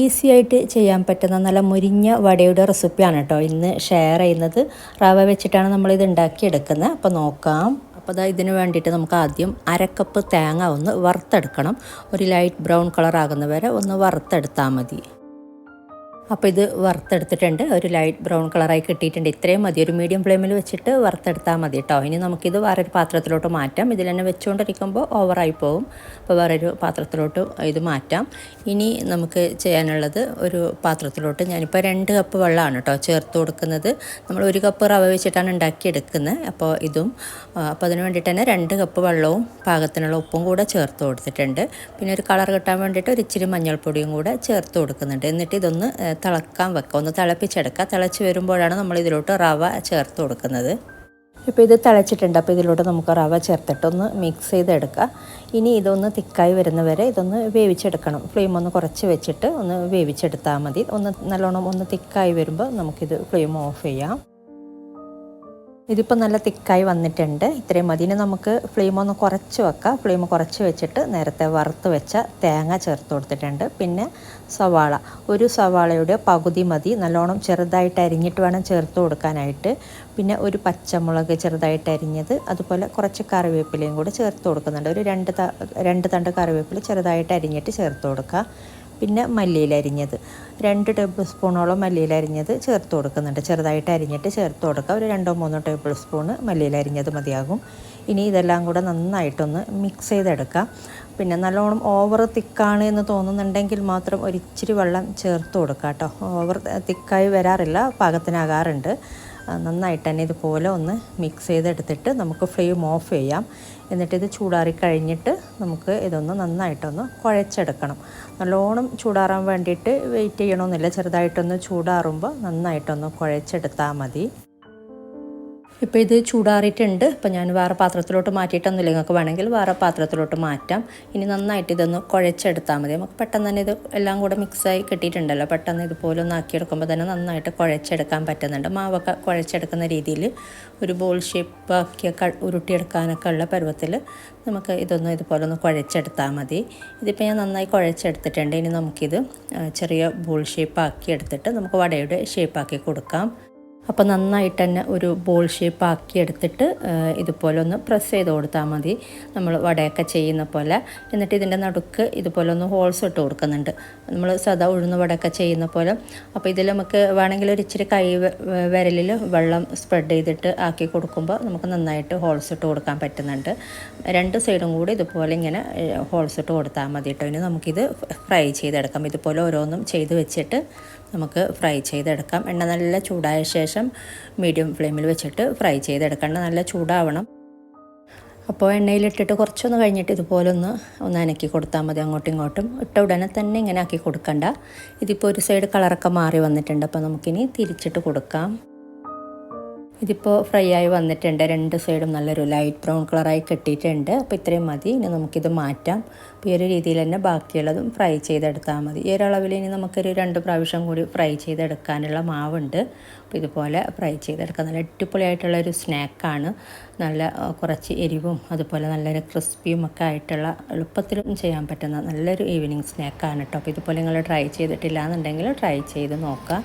Easy ആയിട്ട് ചെയ്യാൻ പറ്റുന്ന നല്ല മുരിഞ്ഞ വടയുടെ റെസിപ്പിയാണ് കേട്ടോ. ഇന്ന് ഷെയർ ചെയ്യുന്നത്. റവ വെച്ചിട്ടാണ് നമ്മളിത് ഉണ്ടാക്കിയെടുക്കുന്നത്. അപ്പോൾ നോക്കാം. അപ്പോൾ അതാ ഇതിന് വേണ്ടിയിട്ട് നമുക്ക് ആദ്യം അരക്കപ്പ് തേങ്ങ ഒന്ന് വറുത്തെടുക്കണം. ഒരു ലൈറ്റ് ബ്രൗൺ കളർ ആകുന്ന വരെ ഒന്ന് വറുത്തെടുത്താൽ മതി. അപ്പോൾ ഇത് വറുത്തെടുത്തിട്ടുണ്ട്. ഒരു ലൈറ്റ് ബ്രൗൺ കളറായി കിട്ടിയിട്ടുണ്ട്. ഇത്രയും മതി. ഒരു മീഡിയം ഫ്ലെയിമിൽ വെച്ചിട്ട് വറുത്തെടുത്താൽ മതി കേട്ടോ ഇനി നമുക്കിത് വേറൊരു പാത്രത്തിലോട്ട് മാറ്റാം. ഇതിൽ തന്നെ വെച്ചുകൊണ്ടിരിക്കുമ്പോൾ ഓവറായി പോകും അപ്പോൾ വേറൊരു പാത്രത്തിലോട്ട് ഇത് മാറ്റാം. ഇനി നമുക്ക് ചെയ്യാനുള്ളത് ഒരു പാത്രത്തിലോട്ട് ഞാനിപ്പോൾ രണ്ട് കപ്പ് വെള്ളമാണ് കേട്ടോ ചേർത്ത് കൊടുക്കുന്നത്. നമ്മൾ ഒരു കപ്പ് റവ വെച്ചിട്ടാണ് ഉണ്ടാക്കിയെടുക്കുന്നത്. അപ്പോൾ ഇതും അപ്പോൾ അതിന് വേണ്ടിയിട്ട് തന്നെ രണ്ട് കപ്പ് വെള്ളവും പാകത്തിനുള്ള ഉപ്പും കൂടെ ചേർത്ത് കൊടുത്തിട്ടുണ്ട്. പിന്നെ ഒരു കളർ കിട്ടാൻ വേണ്ടിയിട്ട് ഒരു ഇച്ചിരി മഞ്ഞൾപ്പൊടിയും കൂടെ ചേർത്ത് കൊടുക്കുന്നുണ്ട്. എന്നിട്ട് ഇതൊന്ന് തിളക്കാൻ വെക്കുക. ഒന്ന് തിളപ്പിച്ചെടുക്കുക. തിളച്ച് വരുമ്പോഴാണ് നമ്മൾ ഇതിലോട്ട് റവ ചേർത്ത് കൊടുക്കുന്നത്. ഇപ്പോൾ ഇത് തിളച്ചിട്ടുണ്ട്. അപ്പോൾ ഇതിലോട്ട് നമുക്ക് റവ ചേർത്തിട്ടൊന്ന് മിക്സ് ചെയ്തെടുക്കുക. ഇനി ഇതൊന്ന് തിക്കായി വരുന്നവരെ ഇതൊന്ന് വേവിച്ചെടുക്കണം. ഫ്ലെയിം ഒന്ന് കുറച്ച് വെച്ചിട്ട് ഒന്ന് വേവിച്ചെടുത്താൽ മതി. ഒന്ന് നല്ലോണം ഒന്ന് തിക്കായി വരുമ്പോൾ നമുക്കിത് ഫ്ലെയിം ഓഫ് ചെയ്യാം. ഇതിപ്പോൾ നല്ല തിക്കായി വന്നിട്ടുണ്ട്. ഇത്രയും മതി. ഇനി നമുക്ക് ഫ്ലെയിം ഒന്ന് കുറച്ച് വെക്കാം. ഫ്ലെയിം കുറച്ച് വെച്ചിട്ട് നേരത്തെ വറുത്ത് വെച്ച തേങ്ങ ചേർത്ത് കൊടുത്തിട്ടുണ്ട്. പിന്നെ സവാള. ഒരു സവാളയുടെ പകുതി മതി. നല്ലോണം ചെറുതായിട്ട് അരിഞ്ഞിട്ട് വേണം ചേർത്ത് കൊടുക്കാനായിട്ട്. പിന്നെ ഒരു പച്ചമുളക് ചെറുതായിട്ട് അരിഞ്ഞത് അതുപോലെ കുറച്ച് കറിവേപ്പിലയും കൂടി ചേർത്ത് കൊടുക്കുന്നുണ്ട്. ഒരു രണ്ട് രണ്ട് തണ്ട് കറിവേപ്പില ചെറുതായിട്ട് അരിഞ്ഞിട്ട് ചേർത്ത് കൊടുക്കുക പിന്നെ മല്ലിയിൽ അരിഞ്ഞത്. രണ്ട് ടേബിൾ സ്പൂണോളം മല്ലിയിൽ അരിഞ്ഞത് ചേർത്ത് കൊടുക്കുന്നുണ്ട്. ചെറുതായിട്ട് അരിഞ്ഞിട്ട് ചേർത്ത് കൊടുക്കുക ഒരു രണ്ടോ മൂന്നോ ടേബിൾ സ്പൂണ് മല്ലിയിൽ അരിഞ്ഞത് മതിയാകും. ഇനി ഇതെല്ലാം കൂടെ നന്നായിട്ടൊന്ന് മിക്സ് ചെയ്തെടുക്കാം. പിന്നെ നല്ലോണം ഓവർ തിക്കാണ് എന്ന് തോന്നുന്നുണ്ടെങ്കിൽ മാത്രം ഒരിച്ചിരി വെള്ളം ചേർത്ത് കൊടുക്കുക കേട്ടോ. ഓവർ തിക്കായി വരാറില്ല. പാകത്തിനാകാറുണ്ട്. നന്നായിട്ട് തന്നെ ഇതുപോലെ ഒന്ന് മിക്സ് ചെയ്തെടുത്തിട്ട് നമുക്ക് ഫ്ലെയിം ഓഫ് ചെയ്യാം. എന്നിട്ട് ഇത് ചൂടാറി കഴിഞ്ഞിട്ട് നമുക്ക് ഇതൊന്ന് നന്നായിട്ടൊന്ന് കുഴച്ചെടുക്കണം. നല്ലോണം ചൂടാറാൻ വേണ്ടിയിട്ട് വെയിറ്റ് ചെയ്യണമെന്നില്ല ചെറുതായിട്ടൊന്ന് ചൂടാറുമ്പോൾ നന്നായിട്ടൊന്ന് കുഴച്ചെടുത്താൽ മതി. ഇപ്പോൾ ഇത് ചൂടാറിയിട്ടുണ്ട്. അപ്പം ഞാൻ വേറെ പാത്രത്തിലോട്ട് മാറ്റിയിട്ടൊന്നുമില്ല. നിങ്ങൾക്ക് വേണമെങ്കിൽ വേറെ പാത്രത്തിലോട്ട് മാറ്റാം. ഇനി നന്നായിട്ട് ഇതൊന്ന് കുഴച്ചെടുത്താൽ മതി. നമുക്ക് പെട്ടെന്ന് തന്നെ ഇത് എല്ലാം കൂടെ മിക്സായി കിട്ടിയിട്ടുണ്ടല്ലോ. പെട്ടെന്ന് ഇതുപോലെ ഒന്ന് ആക്കിയെടുക്കുമ്പോൾ തന്നെ നന്നായിട്ട് കുഴച്ചെടുക്കാൻ പറ്റുന്നുണ്ട്. മാവൊക്കെ കുഴച്ചെടുക്കുന്ന രീതിയിൽ ഒരു ബോൾ ഷേപ്പ് ആക്കിയ ഉരുട്ടിയെടുക്കാനൊക്കെ ഉള്ള പരുവത്തിൽ നമുക്ക് ഇതൊന്ന് ഇതുപോലെ ഒന്ന് കുഴച്ചെടുത്താൽ മതി. ഇതിപ്പോൾ ഞാൻ നന്നായി കുഴച്ചെടുത്തിട്ടുണ്ട്. ഇനി നമുക്കിത് ചെറിയ ബോൾ ഷേപ്പ് ആക്കി എടുത്തിട്ട് നമുക്ക് വടയുടെ ഷേപ്പാക്കി കൊടുക്കാം. അപ്പോൾ നന്നായിട്ട് തന്നെ ഒരു ബോൾ ഷേപ്പ് ആക്കി എടുത്തിട്ട് ഇതുപോലെ ഒന്ന് പ്രസ് ചെയ്ത് കൊടുത്താൽ മതി. നമ്മൾ വടയൊക്കെ ചെയ്യുന്ന പോലെ. എന്നിട്ട് ഇതിന്റെ നടുക്ക് ഇതുപോലെ ഒന്ന് ഹോൾസ് ഇട്ട് കൊടുക്കുന്നുണ്ട്. നമ്മൾ സദാ ഉഴുന്ന വടയൊക്കെ ചെയ്യുന്ന പോലെ. അപ്പോൾ ഇതിൽ നമുക്ക് വേണമെങ്കിൽ ഒരു ഇച്ചിരി കൈ വിരലിൽ വെള്ളം സ്പ്രെഡ് ചെയ്തിട്ട് ആക്കി കൊടുക്കുമ്പോൾ നമുക്ക് നന്നായിട്ട് ഹോൾസ് ഇട്ട് കൊടുക്കാൻ പറ്റുന്നുണ്ട്. രണ്ട് സൈഡും കൂടി ഇതുപോലെ ഇങ്ങനെ ഹോൾസ് ഇട്ട് കൊടുത്താൽ മതി കേട്ടോ. ഇനി നമുക്കിത് ഫ്രൈ ചെയ്തെടുക്കാം. ഇതുപോലെ ഓരോന്നും ചെയ്ത് വെച്ചിട്ട് നമുക്ക് ഫ്രൈ ചെയ്തെടുക്കാം. എണ്ണ നല്ല ചൂടായ ശേഷം മീഡിയം ഫ്ലെയിമിൽ വെച്ചിട്ട് ഫ്രൈ ചെയ്തെടുക്കണം. നല്ല ചൂടാവണം. അപ്പോൾ എണ്ണയിലിട്ടിട്ട് കുറച്ചൊന്ന് കഴിഞ്ഞിട്ട് ഇതുപോലെ ഒന്ന് ഒന്ന് അനക്കി കൊടുത്താൽ മതി. അങ്ങോട്ടും ഇങ്ങോട്ടും. ഇട്ട ഉടനെ തന്നെ ഇങ്ങനെ ആക്കി കൊടുക്കണ്ട. ഇതിപ്പോൾ ഒരു സൈഡ് കളറൊക്കെ മാറി വന്നിട്ടുണ്ട്. അപ്പോൾ നമുക്കിനി തിരിച്ചിട്ട് കൊടുക്കാം. ഇതിപ്പോൾ ഫ്രൈ ആയി വന്നിട്ടുണ്ട്. രണ്ട് സൈഡും നല്ലൊരു ലൈറ്റ് ബ്രൗൺ കളറായി കിട്ടിയിട്ടുണ്ട്. അപ്പോൾ ഇത്രയും മതി. ഇനി നമുക്കിത് മാറ്റാം. അപ്പോൾ ഈ ഒരു രീതിയിൽ തന്നെ ബാക്കിയുള്ളതും ഫ്രൈ ചെയ്തെടുത്താൽ മതി. ഈ ഒരു അളവിൽ ഇനി നമുക്കൊരു രണ്ട് പ്രാവശ്യം കൂടി ഫ്രൈ ചെയ്തെടുക്കാനുള്ള മാവുണ്ട്. അപ്പോൾ ഇതുപോലെ ഫ്രൈ ചെയ്തെടുക്കാം. നല്ല അടിപൊളിയായിട്ടുള്ള ഒരു സ്നാക്കാണ് നല്ല കുറച്ച് എരിവും അതുപോലെ നല്ലൊരു ക്രിസ്പിയും ഒക്കെ ആയിട്ടുള്ള എളുപ്പത്തിലും ചെയ്യാൻ പറ്റുന്ന നല്ലൊരു ഈവനിങ് സ്നാക്കാണ് കേട്ടോ അപ്പോൾ ഇതുപോലെ നിങ്ങൾ ട്രൈ ചെയ്തിട്ടില്ല എന്നുണ്ടെങ്കിൽ ട്രൈ ചെയ്ത് നോക്കാം.